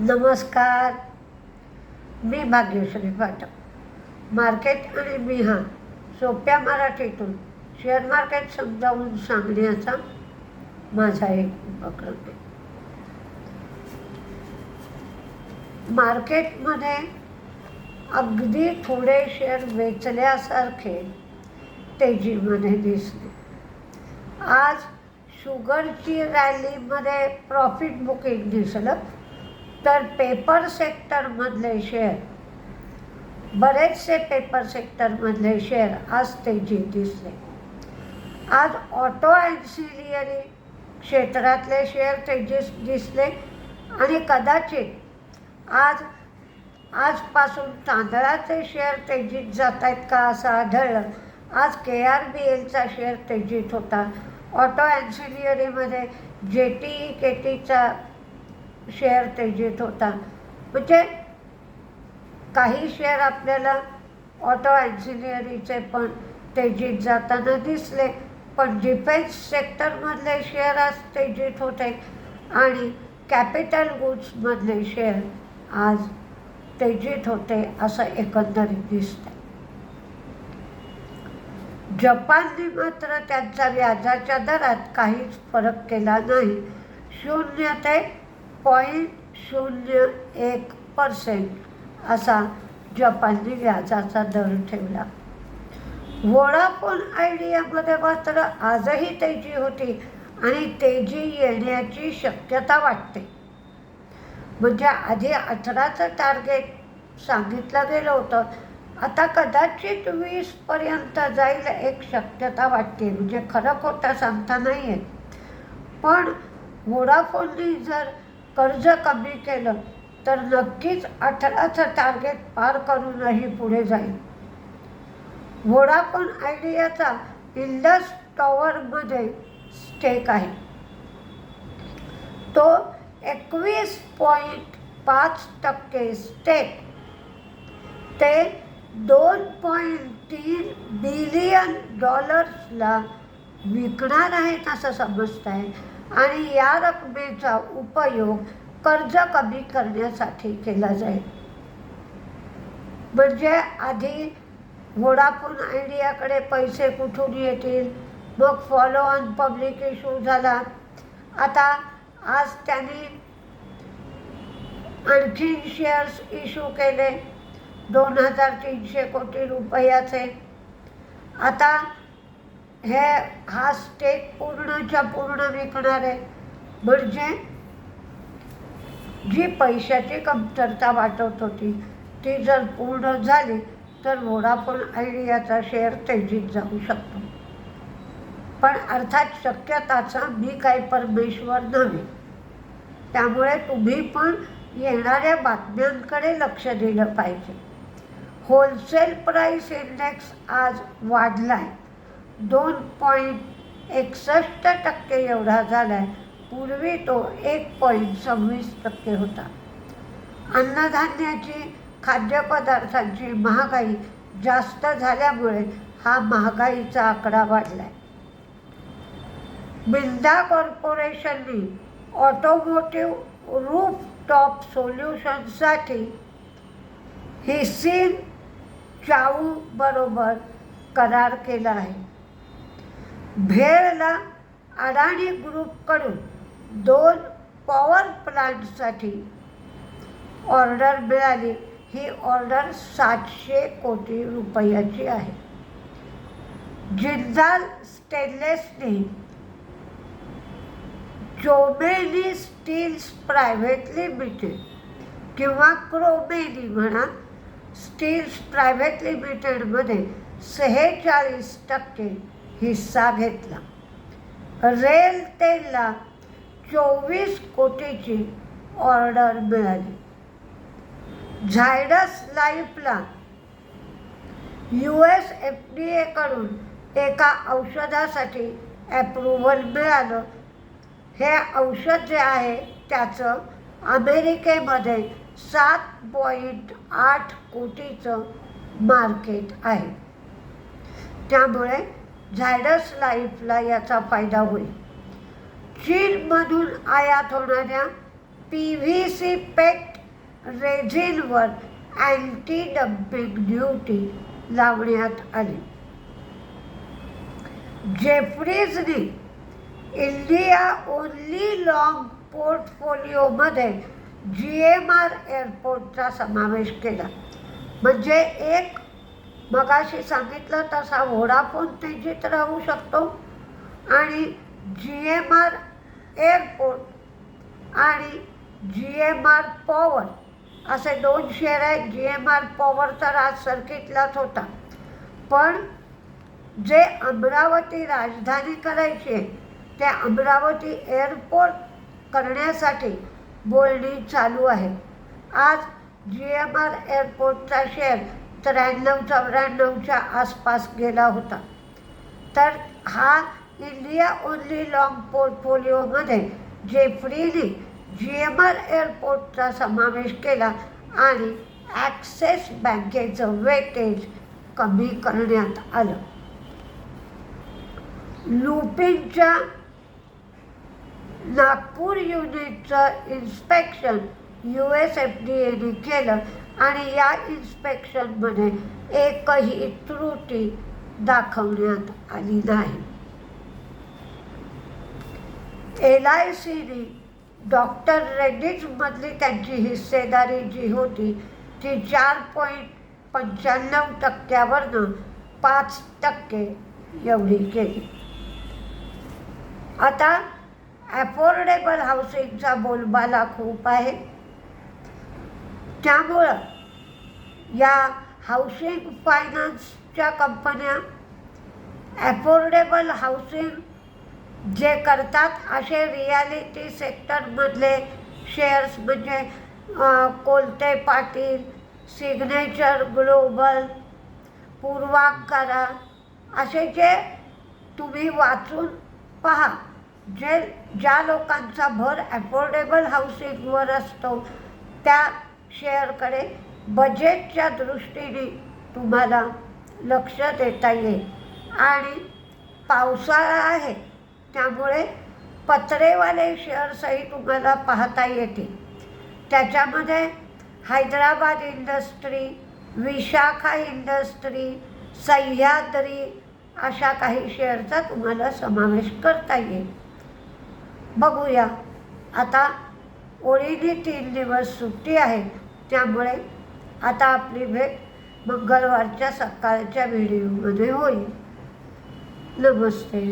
नमस्कार. मी भाग्यश्री पाठक. मार्केट आणि मी सोप्या मराठीतून शेअर मार्केट समजावून सांगण्याचा माझा एक उपक्रम आहे. मार्केटमध्ये अगदी थोडे शेअर वेचल्यासारखे तेजीमध्ये दिसले आज शुगरची रॅलीमध्ये प्रॉफिट बुकिंग दिसलं. तर पेपर सेक्टरमधले शेअर बरेचसे पेपर सेक्टरमधले शेअर आज तेजीत दिसले आज ऑटो ॲन्सिलियरी क्षेत्रातले शेअर तेजीस दिसले आणि कदाचित आज आजपासून तांदळाचे शेअर तेजीत जात आहेत का असं आढळलं. आज के आर बी एलचा शेअर तेजीत होता. ऑटो ॲन्सिलियरीमध्ये जे टी ई के टीचा शेअर तेजीत होता म्हणजे काही शेअर आपल्याला ऑटो ॲन्सिलियरीचे पण तेजीत जाताना दिसले पण डिफेन्स सेक्टरमधले शेअर आज तेजीत होते आणि कॅपिटल गुड्समधले शेअर आज तेजीत होते असं एकंदरीत दिसतं जपानने मात्र त्यांचा व्याजाच्या दरात काहीच फरक केला नाही. शून्य ते पॉईंट शून्य एक पर्सेंट असा जपानने व्याजाचा दर ठेवला. वोडाफोन आयडियामध्ये मात्र आजही तेजी होती आणि तेजी येण्याची शक्यता वाटते. म्हणजे आधी अठराचं टार्गेट सांगितलं गेलं होतं. आता कदाचित वीसपर्यंत जाईल एक शक्यता वाटते. म्हणजे खरं खोटं सांगता नाही आहे पण वोडाफोननी जर कर्ज कमी केलं तर नक्कीच अठराचं टार्गेट पार करूनही पुढे जाईल. वोडाफोन आयडियाचा इंडस टॉवरमध्ये स्टेक आहे. तो एकवीस पॉईंट पाच टक्के स्टेक ते दोन पॉईंट तीन बिलियन डॉलर्सला विकणार आहेत असं समजत आहे आणि या रकमेचा उपयोग कर्ज कमी करण्यासाठी केला जाईल. म्हणजे आधी वोडाफोन आयडियाकडे पैसे कुठून येतील? मग फॉलो ऑन पब्लिक इश्यू झाला. आता आज त्यांनी आणखी शेअर्स इश्यू केले. दोन हजार तीनशे कोटी रुपयाचे. आता हे हा स्टेक पूर्णच्या पूर्ण विकणार आहे. म्हणजे जी पैशाची कमतरता वाटत होती ती जर पूर्ण झाली तर वोडाफोन आयडियाचा शेअर तेजीत जाऊ शकतो. पण अर्थात शक्यताचा मी काही परमेश्वर नव्हे. त्यामुळे तुम्ही पण येणाऱ्या बातम्यांकडे लक्ष दिलं पाहिजे. होलसेल प्राईस इंडेक्स आज वाढला आहे दोन पॉईंट एकसष्ट टक्के एवढा झाला आहे पूर्वी तो एक पॉईंट सव्वीस टक्के होता. अन्नधान्याची खाद्यपदार्थांची महागाई जास्त झाल्यामुळे हा महागाईचा आकडा वाढला आहे बिंदा कॉर्पोरेशनने ऑटोमोटिव्ह रूफ टॉप सोल्युशनसाठी हिसीन चाऊ बरोबर करार केला आहे. भेळला अडाणी ग्रुपकडून दोन पॉवर प्लांटसाठी ऑर्डर मिळाली. ही ऑर्डर सातशे कोटी रुपयाची आहे. जिंदाल स्टेनलेसने चोमेली स्टील्स प्रायव्हेट लिमिटेड किंवा क्रोमेली म्हणा स्टील्स प्रायव्हेट लिमिटेडमध्ये सेहेचाळीस टक्के हिस्सा घेतला. रेल तेलला चोवीस कोटीची ऑर्डर मिळाली. झायडस लाईफला यू एस एफ डी एकडून एका औषधासाठी ॲप्रुव्हल मिळालं. हे औषध जे आहे त्याचं अमेरिकेमध्ये सात पॉईंट आठ कोटीचं मार्केट आहे. त्यामुळे झायडस लाईफला याचा फायदा होईल. चीनमधून आयात होणाऱ्या पी व्ही सी पेट रेझिनवर अँटी डम्पिंग ड्युटी लावण्यात आली. जेफ्रीजने इंडिया ओनली लॉंग पोर्टफोलिओमध्ये जी एम आर एअरपोर्टचा समावेश केला. म्हणजे एक मगाशी सांगितलं तसा व्होडाफोन तेजीत राहू शकतो. आणि जी एम आर एअरपोर्ट आणि जी एम आर पॉवर असे दोन शेअर आहेत. जी एम आर पॉवर तर आज सर्किटलाच होता. पण जे अमरावती राजधानी करायची आहे ते अमरावती एअरपोर्ट करण्यासाठी बोलणी चालू आहे. आज जी एम आर एअरपोर्टचा शेअर त्र्याण्णव चौऱ्याण्णवच्या आसपास गेला होता. तर हा इंडिया ओनली लॉंग पोर्टफोलिओमध्ये जेफ्रीने जी एम आर एअरपोर्टचा समावेश केला आणि ॲक्सिस बँकेचं वेटेज कमी करण्यात आलं. लुपिनच्या Nagpur युनिटचं inspection U S F D एने केलं आणि या इन्स्पेक्शनमध्ये एकही त्रुटी दाखवण्यात आली नाही. एल आय सीने डॉक्टर रेड्डीजमधली त्यांची हिस्सेदारी जी होती ती चार पॉईंट पंच्याण्णव टक्क्यावरनं पाच टक्के एवढी केली. आता ॲफोर्डेबल हाऊसिंगचा बोलबाला खूप आहे. त्यामुळं या हाऊसिंग फायनान्सच्या कंपन्या ॲफोर्डेबल हाऊसिंग जे करतात असे रियालिटी सेक्टरमधले शेअर्स म्हणजे कोलते पाटील सिग्नेचर ग्लोबल पूर्वांकरा असे जे तुम्ही वाचून पहा जे ज्या लोकांचा भर ॲफोर्डेबल हाऊसिंगवर असतो त्या शेअरकडे बजेटच्या दृष्टीने तुम्हाला लक्ष देता येईल. आणि पावसाळा आहे त्यामुळे पत्रेवाले शेअर्सही तुम्हाला पाहता येतील. त्याच्यामध्ये हैदराबाद इंडस्ट्री विशाखा इंडस्ट्री सह्याद्री अशा काही शेअरचा तुम्हाला समावेश करता येईल. बघूया. आता ओळीने तीन दिवस सुट्टी आहे. त्यामुळे आता आपली भेट मंगळवारच्या सकाळच्या व्हिडिओमध्ये होईल. नमस्ते.